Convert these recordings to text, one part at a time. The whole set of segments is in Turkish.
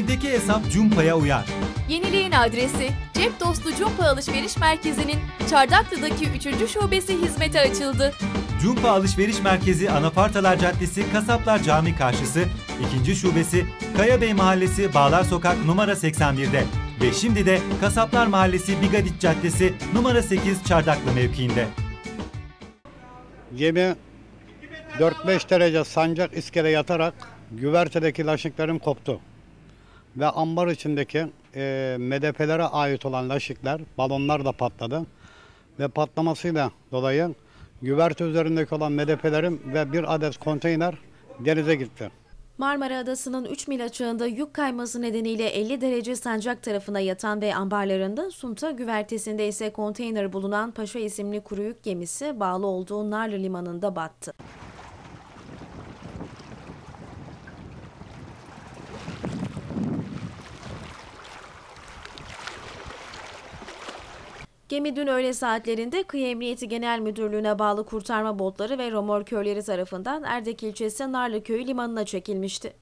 Evdeki hesap Cumpa'ya uyar. Yeniliğin adresi Cep Dostu Cumpa Alışveriş Merkezi'nin Çardaklı'daki 3. şubesi hizmete açıldı. Cumpa Alışveriş Merkezi Anafartalar Caddesi Kasaplar Cami karşısı, ikinci şubesi Kayabey Mahallesi Bağlar Sokak numara 81'de ve şimdi de Kasaplar Mahallesi Bigadit Caddesi numara 8 Çardaklı mevkiinde. Gemi 4-5 derece sancak iskele yatarak güvertedeki laşıklarım koptu. Ve ambar içindeki e, MDP'lere ait olan laşıklar, balonlar da patladı. Ve patlamasıyla dolayı güverte üzerindeki olan MDP'lerim ve bir adet konteyner denize gitti. Marmara Adası'nın 3 mil açığında yük kayması nedeniyle 50 derece sancak tarafına yatan ve ambarlarında Sunta güvertesinde ise konteyner bulunan Paşa isimli kuru yük gemisi bağlı olduğu Narlı Limanı'nda battı. Gemi dün öğle saatlerinde Kıyı Emniyeti Genel Müdürlüğü'ne bağlı kurtarma botları ve romorkörleri tarafından Erdek ilçesi Narlıköy'ü limanına çekilmişti.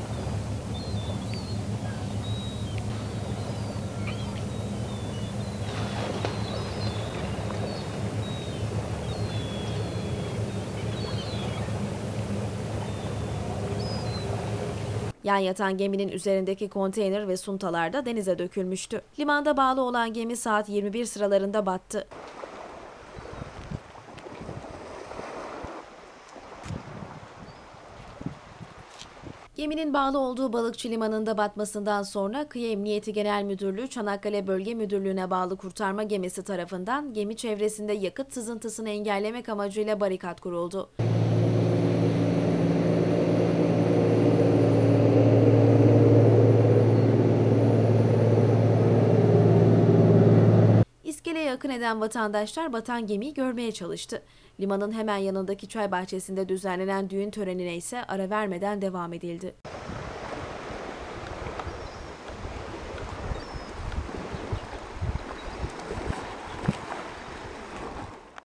Yan yatan geminin üzerindeki konteyner ve suntalar da denize dökülmüştü. Limanda bağlı olan gemi saat 21 sıralarında battı. Geminin bağlı olduğu balıkçı limanında batmasından sonra Kıyı Emniyeti Genel Müdürlüğü Çanakkale Bölge Müdürlüğü'ne bağlı kurtarma gemisi tarafından gemi çevresinde yakıt sızıntısını engellemek amacıyla barikat kuruldu. İskeleye akın eden vatandaşlar batan gemiyi görmeye çalıştı. Limanın hemen yanındaki çay bahçesinde düzenlenen düğün törenine ise ara vermeden devam edildi.